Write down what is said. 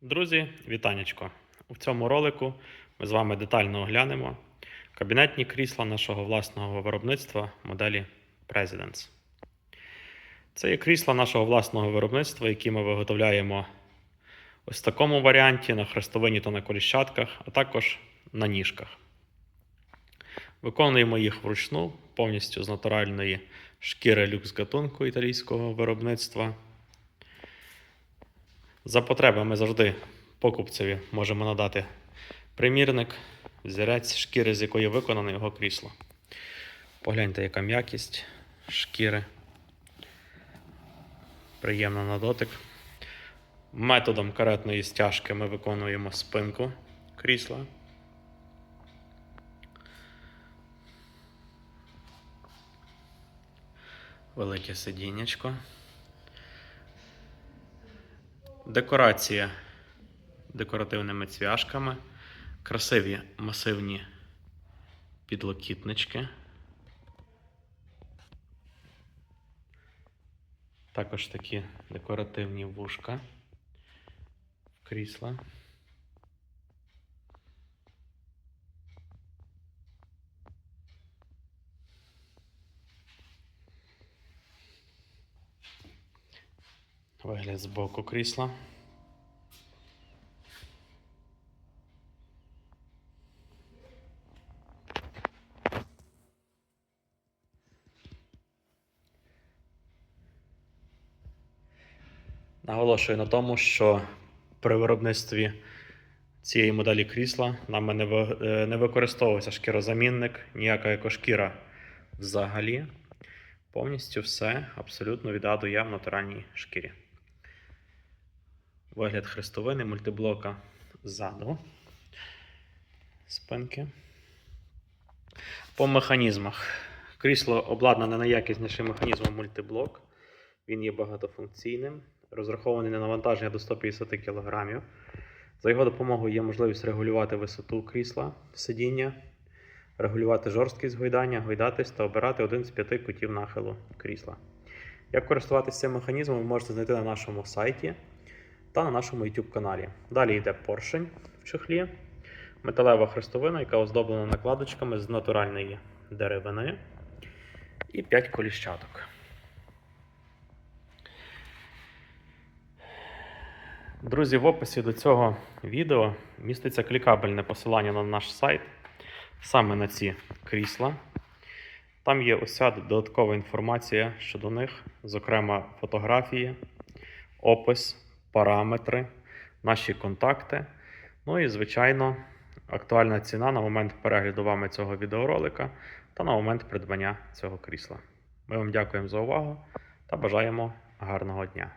Друзі, вітанечко! У цьому ролику ми з вами детально оглянемо кабінетні крісла нашого власного виробництва моделі Presidents. Це є крісла нашого власного виробництва, які ми виготовляємо ось в такому варіанті на хрестовині та на коліщатках, а також на ніжках. Виконуємо їх вручну, повністю з натуральної шкіри люкс гатунку італійського виробництва. За потреби ми завжди покупцеві можемо надати примірник, взірець шкіри, з якої виконане його крісло. Погляньте, яка м'якість шкіри. Приємна на дотик. Методом каретної стяжки ми виконуємо спинку крісла. Велике сидіннячко. Декорація декоративними цвяшками, красиві масивні підлокітнички. Також такі декоративні вушка крісла. Вигляд з боку крісла. Наголошую на тому, що при виробництві цієї моделі крісла нами е, не використовується шкірозамінник, ніяка екошкіра взагалі. Повністю все абсолютно від А до Я в натуральній шкірі. Вигляд хрестовини мультиблока ззаду. Спинки. По механізмах. Крісло обладнане найякіснішим механізмом мультиблок. Він є багатофункційним, розрахований на навантаження до 150 кг. За його допомогою є можливість регулювати висоту крісла, сидіння, регулювати жорсткість гойдання, гойдатись та обирати один з п'яти кутів нахилу крісла. Як користуватися цим механізмом, ви можете знайти на нашому сайті та на нашому YouTube каналі. Далі йде поршень в чехлі, металева хрестовина, яка оздоблена накладочками з натуральної деревини, і 5 коліщаток. Друзі, в описі до цього відео міститься клікабельне посилання на наш сайт, саме на ці крісла. Там є уся додаткова інформація щодо них, зокрема фотографії, опис, параметри, наші контакти. Ну і, звичайно, актуальна ціна на момент перегляду вами цього відеоролика та на момент придбання цього крісла. Ми вам дякуємо за увагу та бажаємо гарного дня.